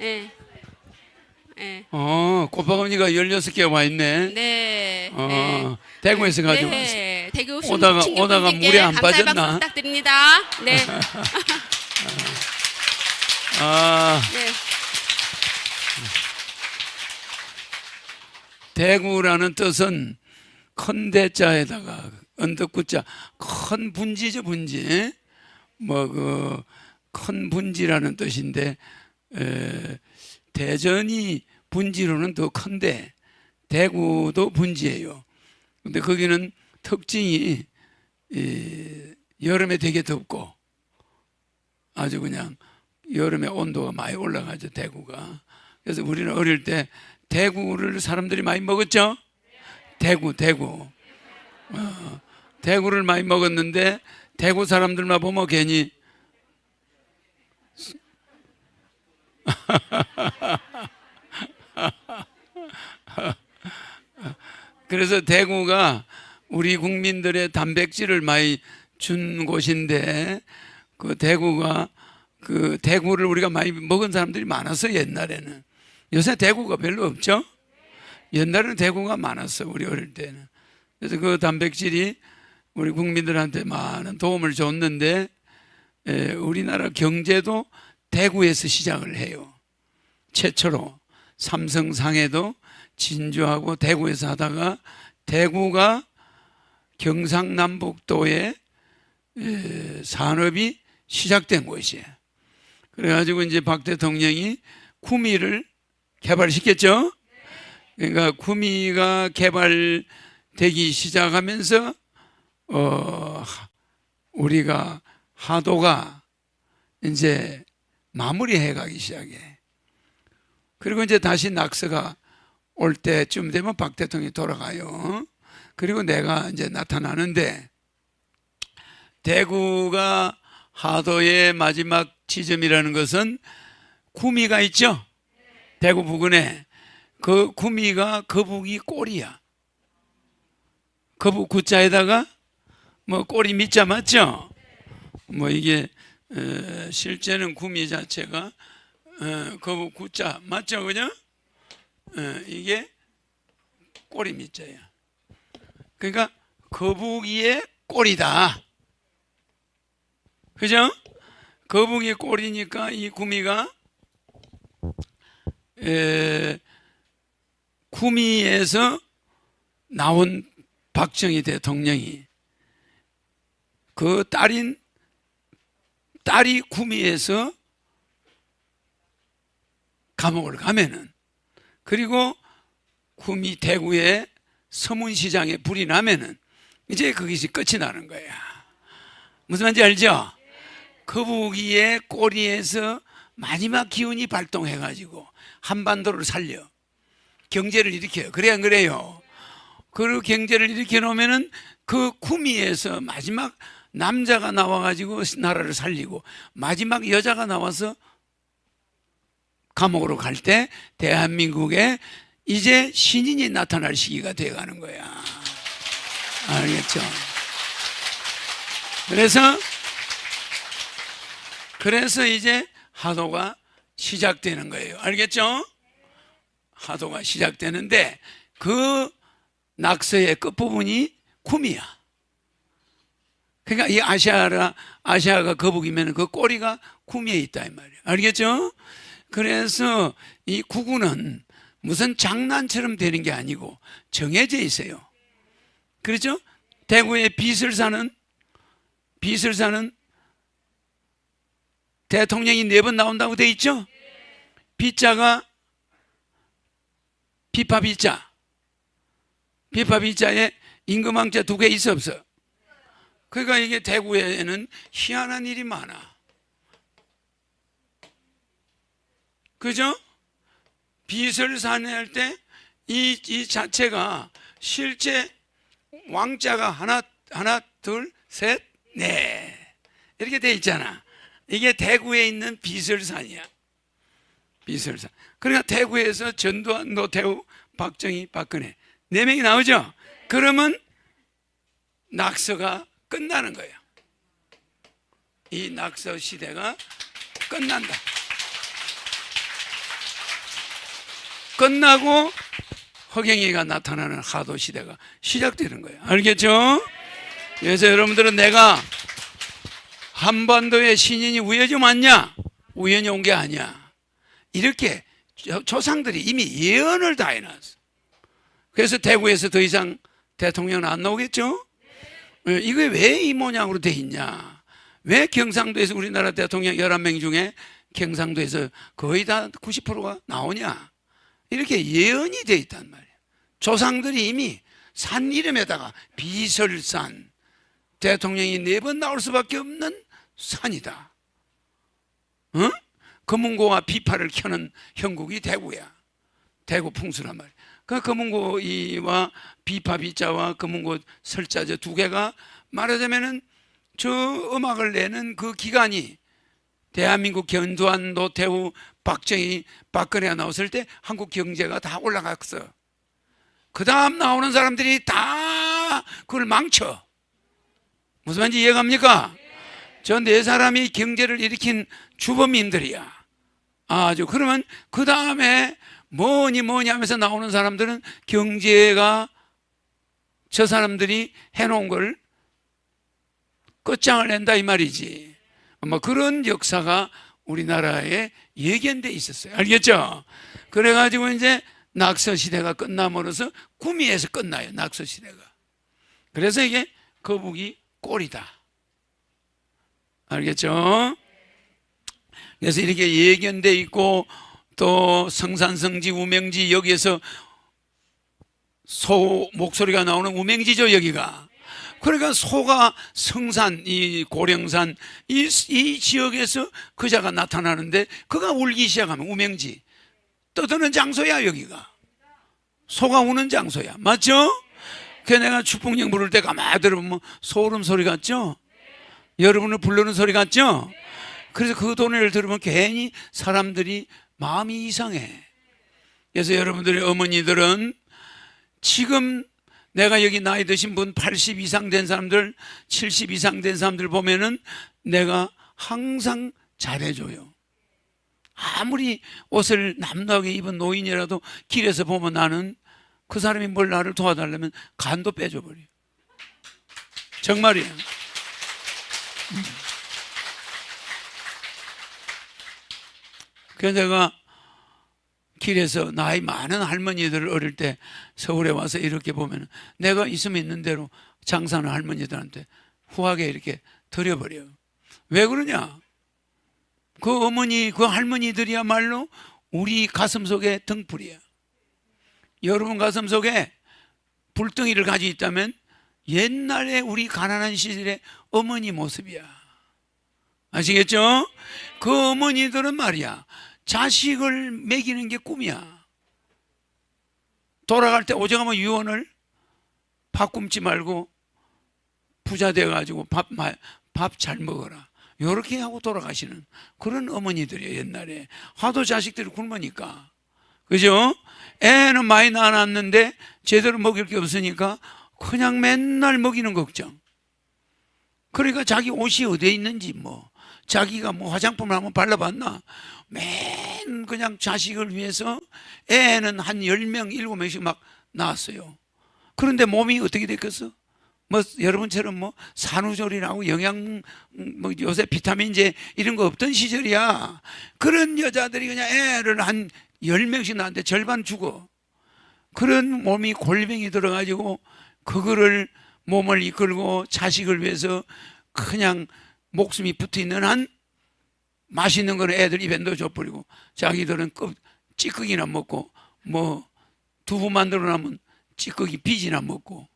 예. 예. 어, 꽃바구니가 16개가 와 있네. 네. 어, 대구에서 가져왔어. 네. 대구 오다가- 충- 오다가 물에 안 빠졌나? 부탁드립니다. 네. 아, 네. 대구라는 뜻은 큰 대자에다가 언덕구자 큰 분지죠 분지 뭐 그 큰 분지라는 뜻인데 에, 대전이 분지로는 더 큰데 대구도 분지예요. 근데 거기는 특징이 이, 여름에 되게 덥고 아주 그냥 여름에 온도가 많이 올라가죠 대구가. 그래서 우리는 어릴 때 대구를 사람들이 많이 먹었죠. 대구 대구 어, 대구를 많이 먹었는데 대구 사람들만 보면 괜히 그래서 대구가 우리 국민들의 단백질을 많이 준 곳인데 그 대구가 그 대구를 우리가 많이 먹은 사람들이 많았어 옛날에는 요새 대구가 별로 없죠. 옛날에는 대구가 많았어 우리 어릴 때는 그래서 그 단백질이 우리 국민들한테 많은 도움을 줬는데 에, 우리나라 경제도 대구에서 시작을 해요. 최초로 삼성상해도 진주하고 대구에서 하다가 대구가 경상남북도의 에, 산업이 시작된 곳이에요. 그래가지고 이제 박 대통령이 구미를 개발시켰죠. 그러니까 구미가 개발되기 시작하면서 어 우리가 하도가 이제 마무리해 가기 시작해. 그리고 이제 다시 낙서가 올 때쯤 되면 박 대통령이 돌아가요. 그리고 내가 이제 나타나는데 대구가 하도의 마지막 지점이라는 것은 구미가 있죠. 대구 부근에 그 구미가 거북이 꼬리야. 거북 구자에다가 뭐 꼬리 밑자 맞죠? 뭐 이게 어, 실제는 구미 자체가 어, 거북 구자 맞죠, 그죠? 어, 이게 꼬리 밑자야. 그러니까 거북이의 꼬리다. 그죠? 거북이 꼬리니까 이 구미가 에, 구미에서 나온 박정희 대통령이 그 딸인 딸이 구미에서 감옥을 가면은 그리고 구미 대구의 서문시장에 불이 나면은 이제 거기서 끝이 나는 거야. 무슨 말인지 알죠? 거북이의 꼬리에서 마지막 기운이 발동해가지고 한반도를 살려 경제를 일으켜요. 그래 안 그래요? 그 경제를 일으켜 놓으면은 그 구미에서 마지막 남자가 나와가지고 나라를 살리고 마지막 여자가 나와서 감옥으로 갈 때 대한민국에 이제 신인이 나타날 시기가 돼가는 거야. 알겠죠? 그래서 그래서 이제 하도가 시작되는 거예요. 알겠죠? 하도가 시작되는데 그 낙서의 끝부분이 쿰이야. 그러니까 이 아시아라 아시아가 거북이면 그 꼬리가 쿰에 있다 이 말이에요. 알겠죠? 그래서 이 구구는 무슨 장난처럼 되는 게 아니고 정해져 있어요. 그렇죠? 대구의 비설사는 비설사는 대통령이 네 번 나온다고 돼 있죠? 비자가 비파 비자 비파 비자에 임금왕자 두 개 있어 없어? 그러니까 이게 대구에는 희한한 일이 많아. 그죠? 빚을 산해할 때 이 이 자체가 실제 왕자가 하나 하나 둘셋네 이렇게 돼 있잖아. 이게 대구에 있는 비설산이야. 비설산. 그러니까 대구에서 전두환, 노태우, 박정희, 박근혜 네 명이 나오죠. 그러면 낙서가 끝나는 거예요. 이 낙서 시대가 끝난다. 끝나고 허경이가 나타나는 하도 시대가 시작되는 거예요. 알겠죠? 그래서 여러분들은 내가 한반도의 신인이 우연히 왔냐? 우연히 온 게 아니야. 이렇게 조- 조상들이 이미 예언을 다 해놨어. 그래서 대구에서 더 이상 대통령은 안 나오겠죠? 예, 이게 왜 이 모양으로 돼 있냐? 왜 경상도에서 우리나라 대통령 11명 중에 경상도에서 거의 다 90%가 나오냐? 이렇게 예언이 돼 있단 말이에요. 조상들이 이미 산 이름에다가 비설산 대통령이 네 번 나올 수밖에 없는 산이다. 어? 금은고와 비파를 켜는 형국이 대구야. 대구 풍수란 말이야. 그 금은고 이와 비파 비자와 금은고 설자 저 두 개가 말하자면은 저 음악을 내는 그 기간이 대한민국 견두한 노태우 박정희 박근혜가 나왔을 때 한국 경제가 다 올라갔어. 그 다음 나오는 사람들이 다 그걸 망쳐. 무슨 말인지 이해갑니까? 저 네 사람이 경제를 일으킨 주범인들이야. 아주 그러면 그 다음에 뭐니 뭐니 하면서 나오는 사람들은 경제가 저 사람들이 해놓은 걸 끝장을 낸다 이 말이지. 뭐 그런 역사가 우리나라에 예견돼 있었어요. 알겠죠? 그래가지고 이제 낙서 시대가 끝남으로써 구미에서 끝나요. 낙서 시대가. 그래서 이게 거북이 꼴이다. 알겠죠? 그래서 이렇게 예견돼 있고 또 성산성지 우명지 여기에서 소 목소리가 나오는 우명지죠 여기가 그러니까 소가 성산 이 고령산 이, 이 지역에서 그자가 나타나는데 그가 울기 시작하면 우명지 떠드는 장소야 여기가 소가 우는 장소야 맞죠? 그 내가 축복령 부를 때 가만히 들어보면 소름 소리 같죠? 여러분을 부르는 소리 같죠? 그래서 그 노래를 들으면 괜히 사람들이 마음이 이상해. 그래서 여러분들의 어머니들은 지금 내가 여기 나이 드신 분 80 이상 된 사람들, 70 이상 된 사람들 보면은 내가 항상 잘해줘요. 아무리 옷을 남다하게 입은 노인이라도 길에서 보면 나는 그 사람이 뭘 나를 도와달라면 간도 빼줘버려. 정말이에요. 그래서 내가 길에서 나이 많은 할머니들을 어릴 때 서울에 와서 이렇게 보면 내가 있으면 있는 대로 장사하는 할머니들한테 후하게 이렇게 드려버려요. 왜 그러냐? 그 어머니, 그 할머니들이야말로 우리 가슴 속에 등불이야. 여러분 가슴 속에 불덩이를 가지고 있다면 옛날에 우리 가난한 시절의 어머니 모습이야. 아시겠죠? 그 어머니들은 말이야. 자식을 먹이는 게 꿈이야. 돌아갈 때 오정하면 유언을 밥 굶지 말고 부자 돼가지고 밥 밥 잘 먹어라. 요렇게 하고 돌아가시는 그런 어머니들이에요 옛날에 하도 자식들이 굶으니까 그죠? 애는 많이 낳았는데 제대로 먹일 게 없으니까 그냥 맨날 먹이는 걱정. 그러니까 자기 옷이 어디에 있는지 뭐 자기가 뭐 화장품을 한번 발라봤나 맨 그냥 자식을 위해서 애는 한 10명, 7명씩 막 낳았어요. 그런데 몸이 어떻게 됐겠어? 뭐 여러분처럼 뭐 산후조리라고 영양 뭐 요새 비타민제 이런 거 없던 시절이야. 그런 여자들이 그냥 애를 한 10명씩 낳았는데 절반 죽어. 그런 몸이 골병이 들어가지고 그거를 몸을 이끌고 자식을 위해서 그냥 목숨이 붙어 있는 한 맛있는 거는 애들 입에 넣어줘버리고 자기들은 껍 찌꺼기나 먹고 뭐 두부 만들어 놔면 찌꺼기 비지나 먹고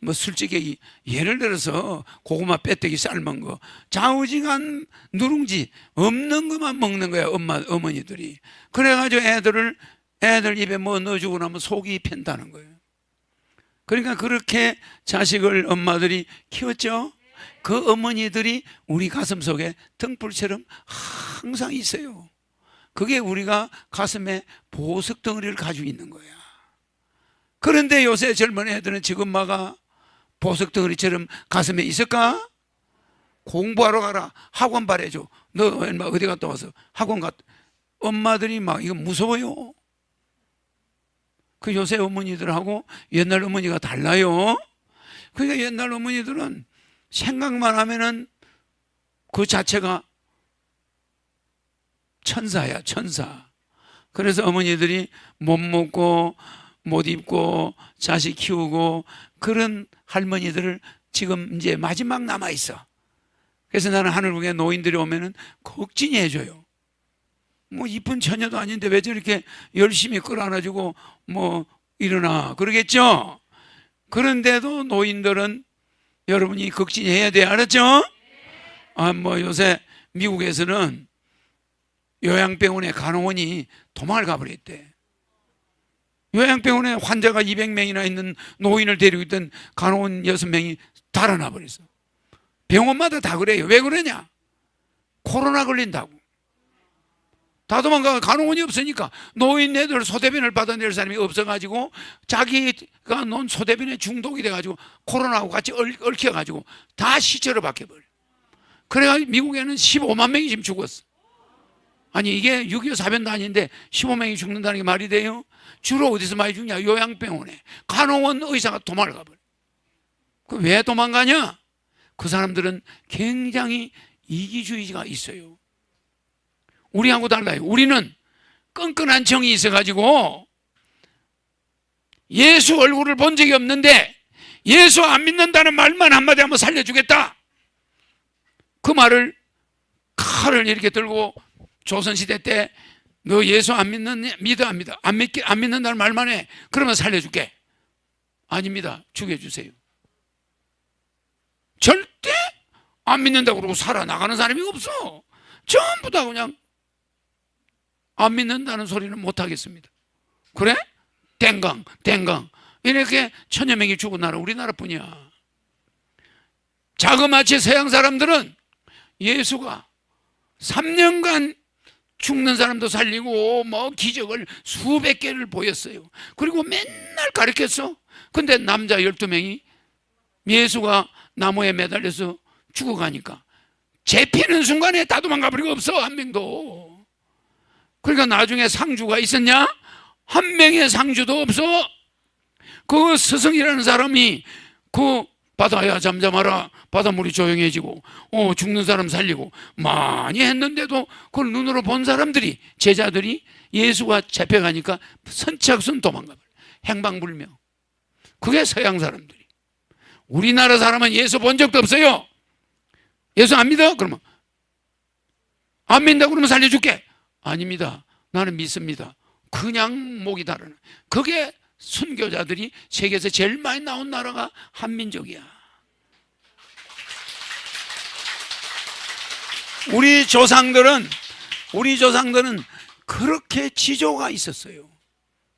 뭐 술찌개기 예를 들어서 고구마 빼떼기 삶은 거 좌우지간 누룽지 없는 것만 먹는 거야 엄마 어머니들이 그래가지고 애들을 애들 입에 뭐 넣어주고 나면 속이 편다는 거예요. 그러니까 그렇게 자식을 엄마들이 키웠죠. 그 어머니들이 우리 가슴 속에 등불처럼 항상 있어요. 그게 우리가 가슴에 보석 덩어리를 가지고 있는 거야. 그런데 요새 젊은 애들은 지금 마가 보석 덩어리처럼 가슴에 있을까? 공부하러 가라. 학원 발해줘. 너 얼마 어디 갔다 와서 학원 갔. 엄마들이 막 이거 무서워요. 그 요새 어머니들하고 옛날 어머니가 달라요. 그러니까 옛날 어머니들은 생각만 하면은 그 자체가 천사야, 천사. 그래서 어머니들이 못 먹고 못 입고 자식 키우고 그런 할머니들을 지금 이제 마지막 남아 있어. 그래서 나는 하늘국에 노인들이 오면은 걱진이 해줘요. 뭐 이쁜 처녀도 아닌데 왜 저렇게 열심히 끌어안아주고 뭐 일어나 그러겠죠. 그런데도 노인들은 여러분이 걱진해야 돼 알았죠? 아 뭐 요새 미국에서는 요양병원에 간호원이 도망을 가버렸대. 요양병원에 환자가 200명이나 있는 노인을 데리고 있던 간호원 6명이 달아나 버렸어. 병원마다 다 그래요. 왜 그러냐? 코로나 걸린다고. 다 도망가 간호원이 없으니까 노인네들 소대변을 받아낼 사람이 없어가지고 자기가 놓은 소대변에 중독이 돼가지고 코로나하고 같이 얽- 얽혀가지고 다 시체로 바뀌어버려. 그래가지고 미국에는 15만 명이 지금 죽었어. 아니 이게 6.25 사변도 아닌데 15명이 죽는다는 게 말이 돼요? 주로 어디서 많이 죽냐? 요양병원에 간호원 의사가 도망을 가버려. 그 왜 도망가냐? 그 사람들은 굉장히 이기주의가 있어요. 우리하고 달라요. 우리는 끈끈한 정이 있어가지고 예수 얼굴을 본 적이 없는데 예수 안 믿는다는 말만 한마디 하면 살려주겠다. 그 말을 칼을 이렇게 들고 조선시대 때 너 예수 안 믿는 믿어 안 믿어? 안 믿기 안 믿는다는 말만 해. 그러면 살려줄게. 아닙니다. 죽여주세요. 절대 안 믿는다고 그러고 살아나가는 사람이 없어. 전부 다 그냥 안 믿는다는 소리는 못 하겠습니다 그래 땡강 땡강 이렇게 천여 명이 죽은 나라 우리나라뿐이야 자그마치 서양 사람들은 예수가 3년간 죽는 사람도 살리고 뭐 기적을 수백 개를 보였어요. 그리고 맨날 가르쳤어. 근데 남자 12명이 예수가 나무에 매달려서 죽어가니까 재피는 순간에 다 도망가 버리고 없어 한 명도. 그러니까 나중에 상주가 있었냐? 한 명의 상주도 없어. 그 스승이라는 사람이 그 바다야 잠잠하라. 바닷물이 조용해지고 어 죽는 사람 살리고 많이 했는데도 그걸 눈으로 본 사람들이 제자들이 예수가 잡혀가니까 선착순 도망가 행방불명. 그게 서양 사람들이. 우리나라 사람은 예수 본 적도 없어요. 예수 안 믿어? 그러면. 안 믿는다 그러면 살려줄게 아닙니다 나는 믿습니다 그냥 목이 다르네 그게 순교자들이 세계에서 제일 많이 나온 나라가 한민족이야. 우리 조상들은 우리 조상들은 그렇게 지조가 있었어요.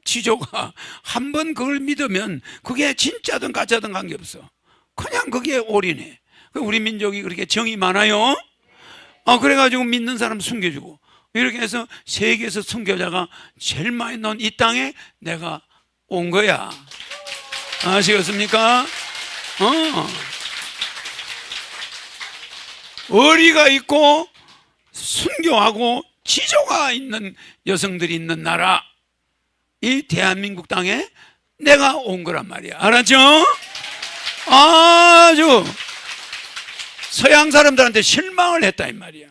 지조가 한 번 그걸 믿으면 그게 진짜든 가짜든 관계없어. 그냥 그게 올인해. 그 우리 민족이 그렇게 정이 많아요. 아 그래가지고 믿는 사람 숨겨주고 이렇게 해서 세계에서 순교자가 제일 많이 나온 이 땅에 내가 온 거야. 아시겠습니까? 어. 어리가 있고 순교하고 지조가 있는 여성들이 있는 나라 이 대한민국 땅에 내가 온 거란 말이야. 알았죠? 아주 서양 사람들한테 실망을 했다 이 말이야.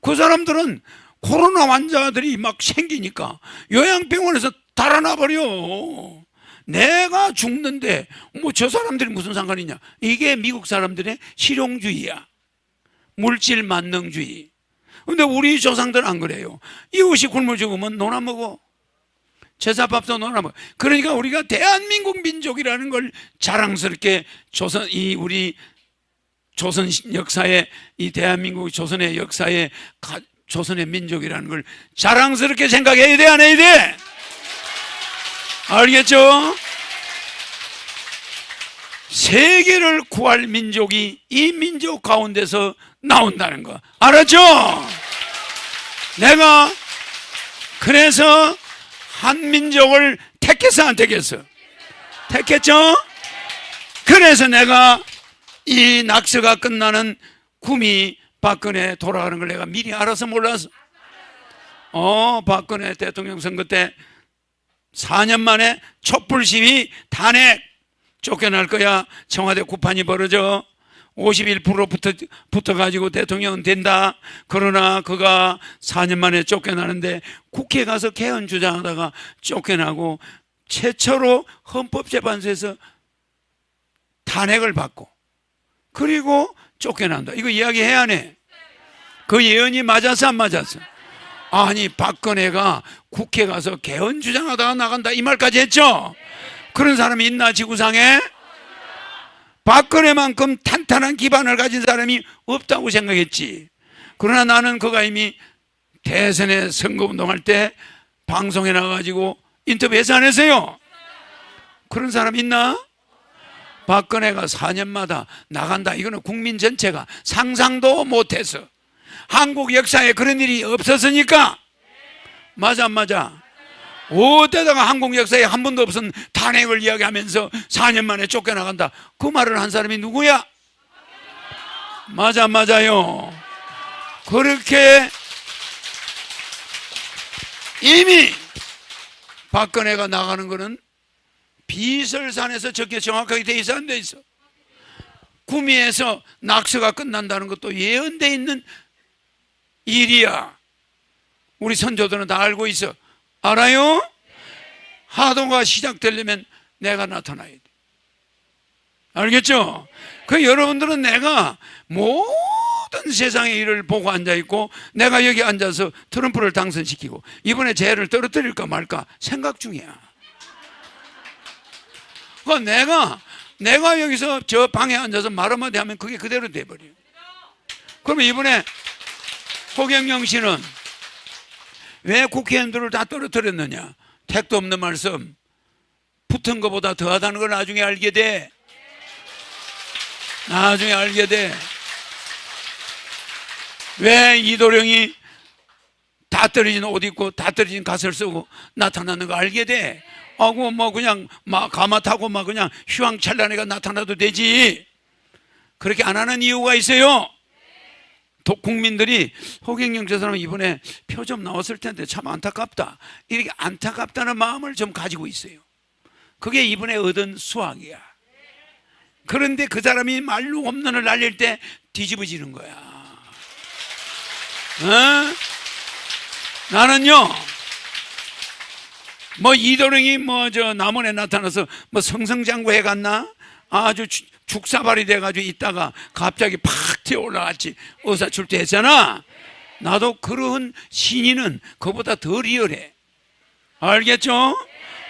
그 사람들은 코로나 환자들이 막 생기니까 요양병원에서 달아나 버려. 내가 죽는데 뭐 저 사람들이 무슨 상관이냐? 이게 미국 사람들의 실용주의야. 물질 만능주의. 근데 우리 조상들은 안 그래요. 이웃이 굶어 죽으면 너나 먹어. 제사밥도 너나 먹어. 그러니까 우리가 대한민국 민족이라는 걸 자랑스럽게 조선 이 우리 조선 역사의 이 대한민국 조선의 역사에 가- 조선의 민족이라는 걸 자랑스럽게 생각해야 돼 안 해야 돼? 알겠죠? 세계를 구할 민족이 이 민족 가운데서 나온다는 거 알았죠? 내가 그래서 한 민족을 택해서 안 택했어? 택했죠? 그래서 내가 이 낙서가 끝나는 구미 박근혜 돌아가는 걸 내가 미리 알아서 몰라서 어 박근혜 대통령 선거 때 4년 만에 촛불 시위 탄핵 쫓겨날 거야. 청와대 구판이 벌어져. 51% 붙어, 붙어가지고 대통령은 된다. 그러나 그가 4년 만에 쫓겨나는데 국회 가서 개헌 주장하다가 쫓겨나고 최초로 헌법재판소에서 탄핵을 받고 그리고 쫓겨난다. 이거 이야기해야 하네. 그 예언이 맞았어, 안 맞았어? 아니, 박근혜가 국회 가서 개헌 주장하다가 나간다. 이 말까지 했죠? 그런 사람이 있나, 지구상에? 박근혜만큼 탄탄한 기반을 가진 사람이 없다고 생각했지. 그러나 나는 그가 이미 대선에 선거운동할 때 방송에 나가가지고 인터뷰해서 안 했어요. 그런 사람 있나? 박근혜가 4년마다 나간다. 이거는 국민 전체가 상상도 못해서 한국 역사에 그런 일이 없었으니까 맞아 안 맞아? 어디다가 한국 역사에 한 번도 없은 탄핵을 이야기하면서 4년 만에 쫓겨나간다. 그 말을 한 사람이 누구야? 맞아 안 맞아요? 그렇게 이미 박근혜가 나가는 거는 비설산에서 적게 정확하게 돼 있어 안 돼 있어? 구미에서 낙서가 끝난다는 것도 예언돼 있는 일이야. 우리 선조들은 다 알고 있어. 알아요? 하도가 시작되려면 내가 나타나야 돼. 알겠죠? 그 여러분들은 내가 모든 세상의 일을 보고 앉아 있고 내가 여기 앉아서 트럼프를 당선시키고 이번에 쟤를 떨어뜨릴까 말까 생각 중이야. 그 내가 내가 여기서 저 방에 앉아서 말 한마디 하면 그게 그대로 돼버려. 그러면 이번에 호경영 씨는 왜 국회의원들을 다 떨어뜨렸느냐? 택도 없는 말씀. 붙은 것보다 더하다는 걸 나중에 알게 돼. 나중에 알게 돼. 왜 이도령이 다 떨어진 옷 입고 다 떨어진 갓을 쓰고 나타나는 거 알게 돼. 하고 뭐 그냥 막 가마 타고 막 그냥 휘황찬란해가 나타나도 되지. 그렇게 안 하는 이유가 있어요. 도- 국민들이 호경영 저 사람 이번에 표 좀 나왔을 텐데 참 안타깝다. 이렇게 안타깝다는 마음을 좀 가지고 있어요. 그게 이번에 얻은 수학이야. 그런데 그 사람이 말로 홈런을 날릴 때 뒤집어지는 거야. 어? 나는요, 뭐 이도령이 뭐 저 남원에 나타나서 뭐 성성장구해 갔나? 아주 죽- 죽사발이 돼가지고 있다가 갑자기 팍 튀어 올라갔지. 의사 출두했잖아. 나도 그런 신인은 그보다 더 리얼해. 알겠죠?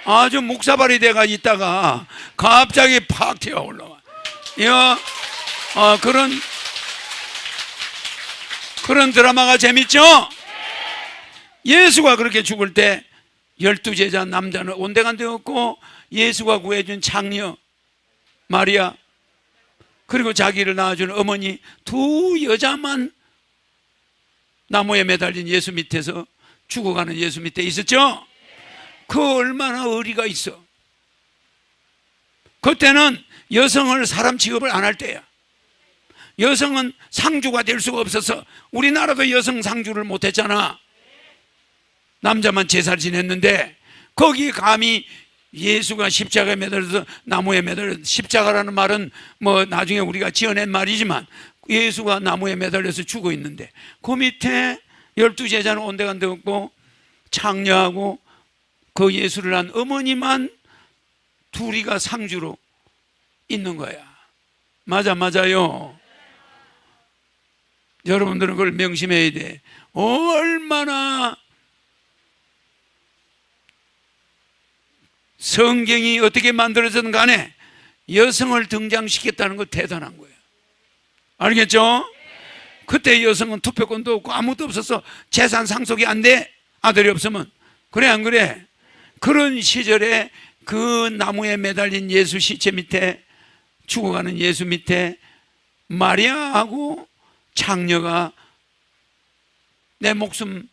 아주 목사발이 돼가 있다가 갑자기 팍 튀어 올라와. 이거 어, 그런 그런 드라마가 재밌죠? 예수가 그렇게 죽을 때 열두 제자 남자는 온데간데 없고 예수가 구해준 장녀 마리아 그리고 자기를 낳아준 어머니 두 여자만 나무에 매달린 예수 밑에서 죽어가는 예수 밑에 있었죠? 그 얼마나 의리가 있어. 그때는 여성을 사람 취급을 안 할 때야. 여성은 상주가 될 수가 없어서 우리나라도 여성 상주를 못했잖아. 남자만 제사를 지냈는데 거기 감히 예수가 십자가에 매달려서 나무에 매달려 십자가라는 말은 뭐 나중에 우리가 지어낸 말이지만 예수가 나무에 매달려서 죽어 있는데 그 밑에 열두 제자는 온데간데 없고 창녀하고 그 예수를 한 어머니만 둘이가 상주로 있는 거야. 맞아 맞아요. 여러분들은 그걸 명심해야 돼. 얼마나 성경이 어떻게 만들어졌든 간에 여성을 등장시켰다는 거 대단한 거예요. 알겠죠? 그때 여성은 투표권도 없고 아무것도 없어서 재산 상속이 안 돼. 아들이 없으면. 그래, 안 그래? 그런 시절에 그 나무에 매달린 예수 시체 밑에 죽어가는 예수 밑에 마리아하고 장녀가 내 목숨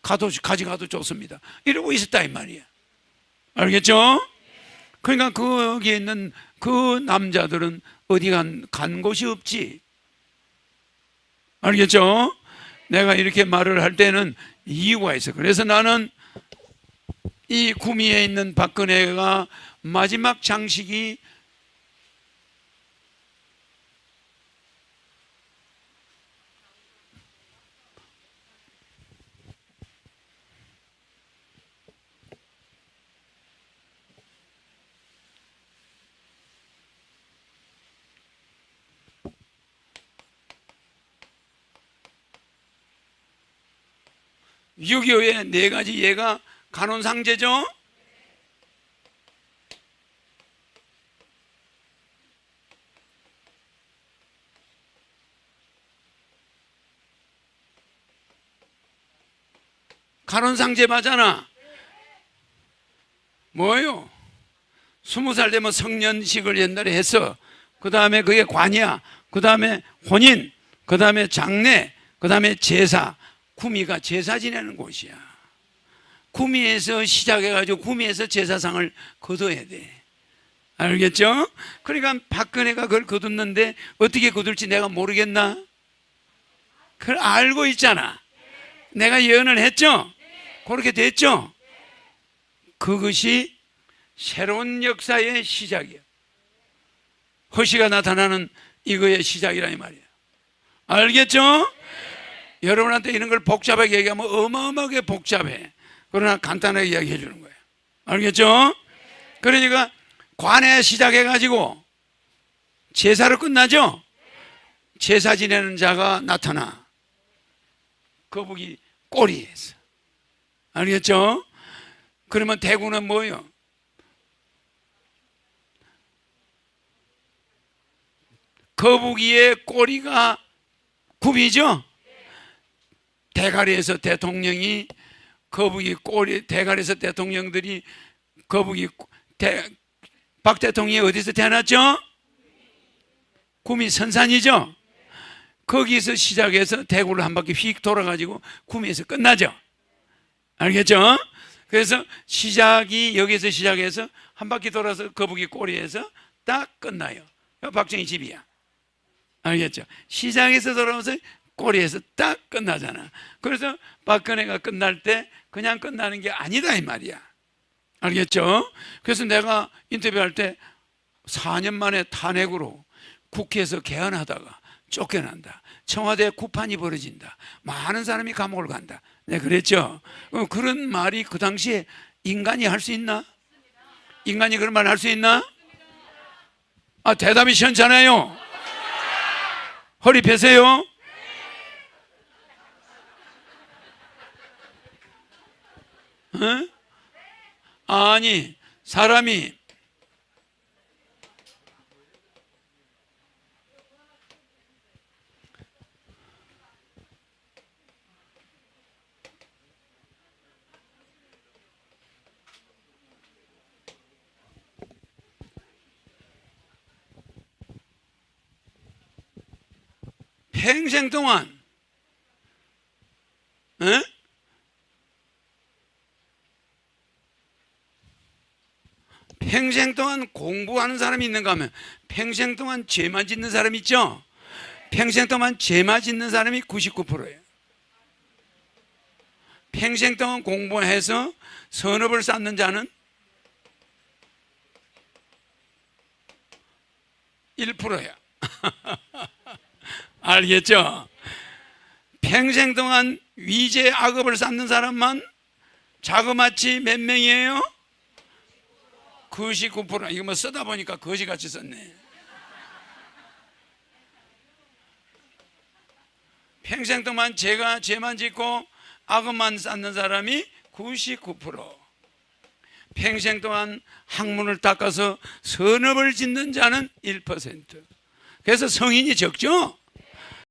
가도, 가져가도 좋습니다. 이러고 있었다, 이 말이야. 알겠죠? 그러니까 거기에 있는 그 남자들은 어디 간, 간 곳이 없지. 알겠죠? 내가 이렇게 말을 할 때는 이유가 있어. 그래서 나는 이 구미에 있는 박근혜가 마지막 장식이 유교의 네 가지 예가 간혼상제죠. 간혼상제 맞잖아. 뭐요? 스무 살 되면 성년식을 옛날에 했어. 그 다음에 그게 관이야. 그 다음에 혼인. 그 다음에 장례. 그 다음에 제사. 구미가 제사 지내는 곳이야. 구미에서 시작해가지고 구미에서 제사상을 거둬야 돼. 알겠죠? 그러니까 박근혜가 그걸 거뒀는데 어떻게 거둘지 내가 모르겠나? 그걸 알고 있잖아. 내가 예언을 했죠? 그렇게 됐죠? 그것이 새로운 역사의 시작이야. 허시가 나타나는 이거의 시작이라 이 말이야. 알겠죠? 여러분한테 이런 걸 복잡하게 얘기하면 어마어마하게 복잡해. 그러나 간단하게 이야기해 주는 거예요. 알겠죠? 그러니까 관에 시작해 가지고 제사로 끝나죠? 제사 지내는 자가 나타나. 거북이 꼬리에서. 알겠죠? 그러면 대구는 뭐예요? 거북이의 꼬리가 굽이죠? 대가리에서 대통령이 거북이 꼬리 대가리에서 대통령들이 거북이 꼬- 대, 박 대통령이 어디서 태어났죠? 구미 선산이죠. 거기서 시작해서 대구를 한 바퀴 휙 돌아가지고 구미에서 끝나죠. 알겠죠? 그래서 시작이 여기서 시작해서 한 바퀴 돌아서 거북이 꼬리에서 딱 끝나요. 박정희 집이야. 알겠죠? 시장에서 돌아오면서 꼬리에서 딱 끝나잖아. 그래서 박근혜가 끝날 때 그냥 끝나는 게 아니다 이 말이야. 알겠죠? 그래서 내가 인터뷰할 때 4년 만에 탄핵으로 국회에서 개헌하다가 쫓겨난다. 청와대 구판이 벌어진다. 많은 사람이 감옥을 간다. 네, 그랬죠? 어, 그런 말이 그 당시에 인간이 할 수 있나? 인간이 그런 말 할 수 있나? 아, 대답이 시원찮아요. 허리 펴세요. 어? 아니, 사람이 평생 동안 어? 평생 동안 공부하는 사람이 있는가 하면 평생 동안 죄만 짓는 사람 있죠? 평생 동안 죄만 짓는 사람이 99%예요. 평생 동안 공부해서 선업을 쌓는 자는 1%야. 알겠죠? 평생 동안 위제 악업을 쌓는 사람만 자그마치 몇 명이에요? 99% 이거 뭐 쓰다 보니까 거지같이 썼네. 평생 동안 죄가 죄만 짓고 악업만 쌓는 사람이 99%. 평생 동안 학문을 닦아서 선업을 짓는 자는 1%. 그래서 성인이 적죠?